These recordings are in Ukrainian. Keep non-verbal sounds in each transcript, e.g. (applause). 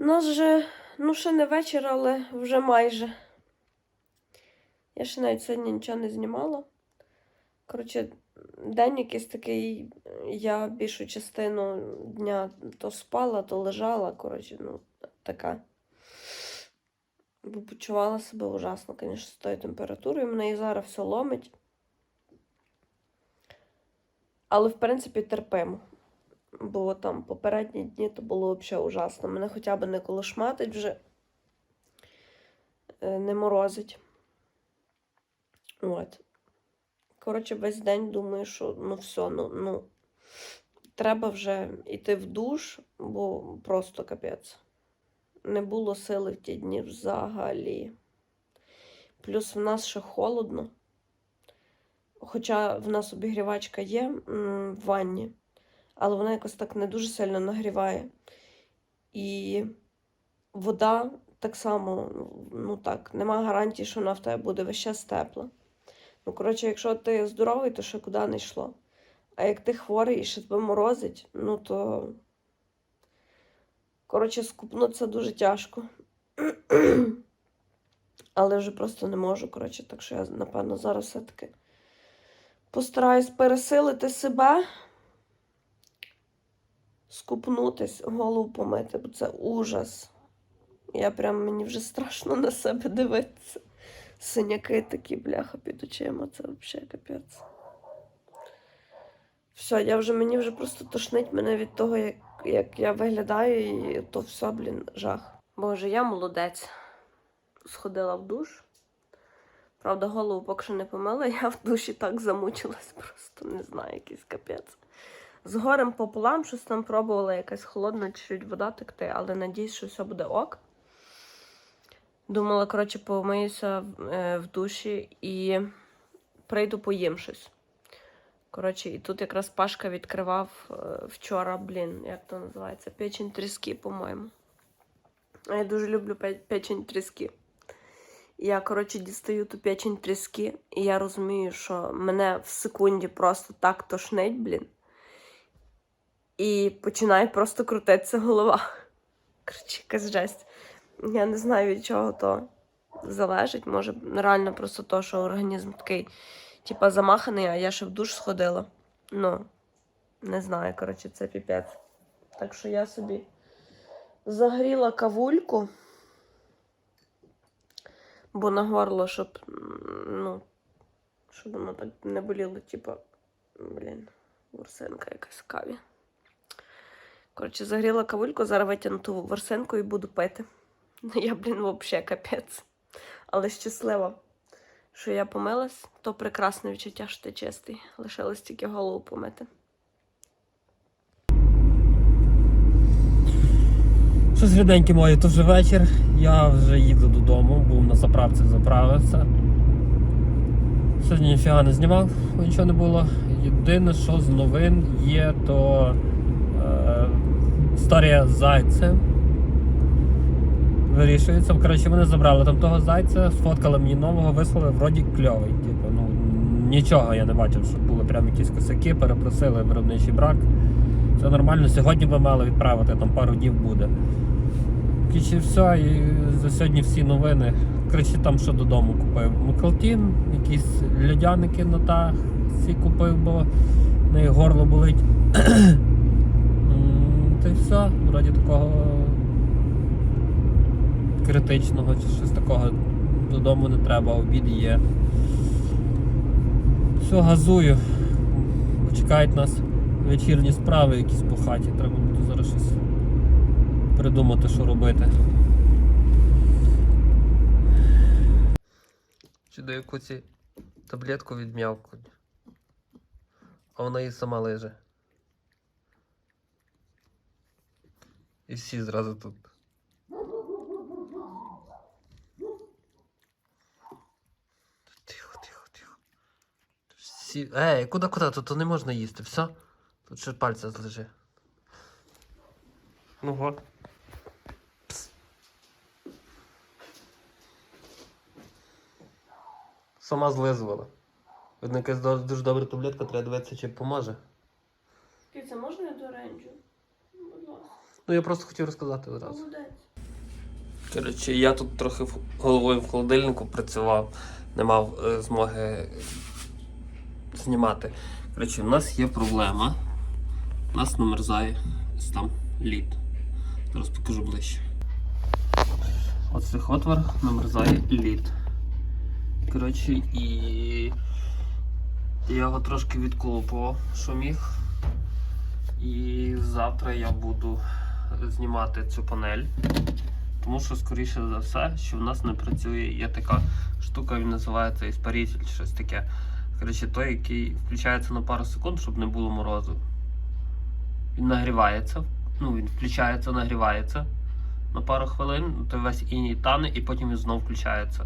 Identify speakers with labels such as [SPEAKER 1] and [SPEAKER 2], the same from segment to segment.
[SPEAKER 1] У нас же, ну ще не вечір, але вже майже. Я ще навіть сьогодні нічого не знімала. Коротше, день якийсь такий, я більшу частину дня то спала, то лежала. Коротше, ну, така. Бо почувала себе ужасно, звісно, з тою температурою. Мене і зараз все ломить. Але, в принципі, терпимо. Бо там попередні дні то було взагалі ужасно. Мене хоча б не колошматить вже, е, не морозить. От. Коротше, весь день думаю, що ну все, ну, ну треба вже йти в душ, бо просто капець. Не було сили в ті дні взагалі. Плюс в нас ще холодно. Хоча в нас обігрівачка є в ванні, але вона якось так не дуже сильно нагріває. І вода так само, ну так, нема гарантії, що вона в тебе буде весь час тепла. Ну, коротше, якщо ти здоровий, то ще куди не йшло. А як ти хворий і ще тебе морозить, ну то. Коротше, скупнутися дуже тяжко. (clears throat) Але вже просто не можу. Коротше, так що я, напевно, зараз все-таки постараюсь пересилити себе, скупнутись, голову помити, бо це ужас. Я прям мені вже страшно на себе дивитися. Синяки такі, бляха, під очима, це взагалі капець. Все, я вже мені вже просто тошнить мене від того, як, як я виглядаю, і то все, блін, жах. Боже, я молодець. Сходила в душ. Правда, голову поки що не помила, (laughs) я в душі так замучилась, просто не знаю, якийсь капець. З горем пополам щось там пробувала, якась холодна чуть вода текти, але надіюсь, що все буде ок. Думала, коротше, помиюся е, в душі і прийду поїм щось. Коротше, і тут якраз Пашка відкривав е, вчора, блін, як то називається? Печень тріски, по-моєму. А Я дуже люблю печень тріски. Я, коротше, дістаю ту печень тріски, і я розумію, що мене в секунді просто так тошнить, блін. І починає просто крутитися голова. (laughs) Коротше, якась жесть. Я не знаю, від чого то залежить. Може, реально просто то, що організм такий, типа, замаханий, а я ще в душ сходила. Ну, не знаю, коротше, це піпець. Так що я собі загріла кавульку, бо на горло, щоб, ну, щоб воно так не боліло, типа, блін, ворсинка якась каві. Коротше, загріла кавульку, зараз витягну ту ворсинку і буду пити. Ну, я, блін, взагалі капець. Але щаслива, що я помилась, то прекрасне відчуття, що ти чистий. Лишилось тільки голову помити.
[SPEAKER 2] Щось ріденьке моє, то вже вечір. Я вже їду додому, був на заправці заправився. Сьогодні ніфіга не знімав, нічого не було. Єдине, що з новин є, то історія з. Вирішується. Коротше, вони забрали там того зайця, сфоткали мені нового, вислали, вроді кльовий. Типу, ну, нічого я не бачив, щоб були прям якісь косяки, перепросили виробничий брак. Це нормально. Сьогодні би мали відправити, там пару днів буде. Коротше, все, і за сьогодні всі новини. Коротше, там що додому купив. Мукалтін, якісь льодяники на тах всі купив, бо в неї горло болить. Та й все, вроді такого критичного чи щось такого додому не треба, обід є. Все, газую. Чекають нас вечірні справи якісь по хаті. Треба буде зараз щось придумати, що робити. Чи до яку ці таблетку відм'явкуть. А вона і сама лежить. І всі зразу тут. Тихо, тихо, тихо. Всі... Ей, куди, куди? Тут не можна їсти, все? Тут ще пальця злежи. Ну го. Сама злизувала. Видно, якась дуже добра таблетка, треба дивитися, чи поможе.
[SPEAKER 1] Це можна я до ренджу? Будь ласка.
[SPEAKER 2] Ну я просто хотів розказати одразу. Коротше, я тут трохи головою в холодильнику працював, не мав е, змоги знімати. Коротше, у нас є проблема. У нас намерзає там лід. Зараз покажу ближче. От в цих отворах намерзає лід. Коротше, і я його трошки відколупував, що міг. І завтра я буду знімати цю панель. Тому що, скоріше за все, що в нас не працює. Є така штука, він називається іспаритель, щось таке. Коротше, той, який включається на пару секунд, щоб не було морозу. Він нагрівається, ну він включається, нагрівається на пару хвилин, то весь іній тане і потім він знов включається.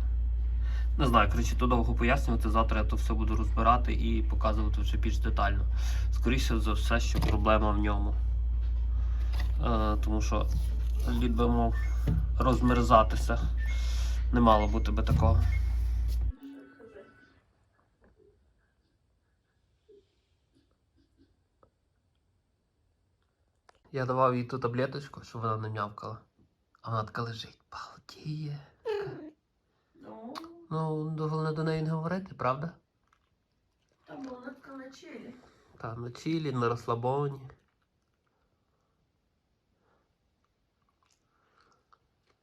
[SPEAKER 2] Не знаю, коротше, то довго пояснювати. Завтра я то все буду розбирати і показувати вже більш детально. Скоріше за все, що проблема в ньому. Е, тому що лід би мав розмерзатися. Не мало бути би такого. Я давав їй ту таблеточку, щоб вона не м'явкала. А вона така лежить. Балдіє.
[SPEAKER 1] Ну,
[SPEAKER 2] Ну, головне до неї не говорити, правда?
[SPEAKER 1] там вона така на чилі.
[SPEAKER 2] Та на чилі, на розслабоні.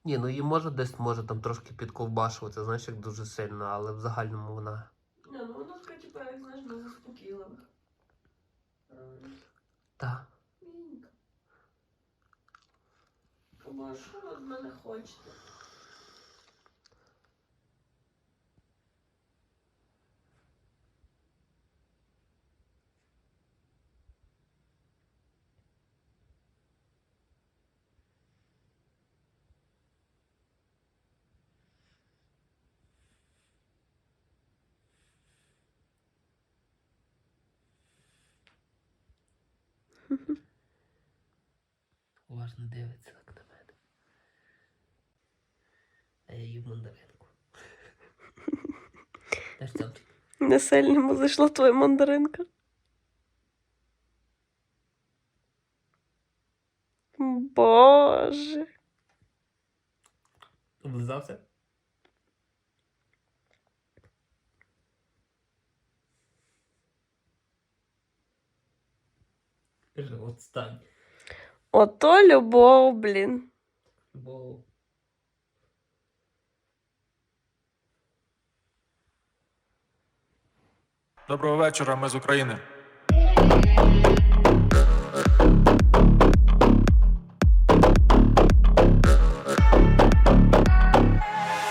[SPEAKER 2] Ні, ну її може десь може там трошки підковбашувати, знаєш, як дуже сильно, але в загальному вона.
[SPEAKER 1] Не, ну вона така, типу, як знаєш, не заспокійлива. Так.
[SPEAKER 2] Та.
[SPEAKER 1] Мінька. Кому що ви від мене хочете? (laughs)
[SPEAKER 2] Уважно дивиться так на мене. А я їм мандаринку. (laughs) Теж.
[SPEAKER 1] Не сильно зайшла твоя мандаринка. Боже.
[SPEAKER 2] Облизався? Кажи, отстань.
[SPEAKER 1] Ото любов, блін.
[SPEAKER 2] Любов.
[SPEAKER 3] Доброго вечора, ми з України.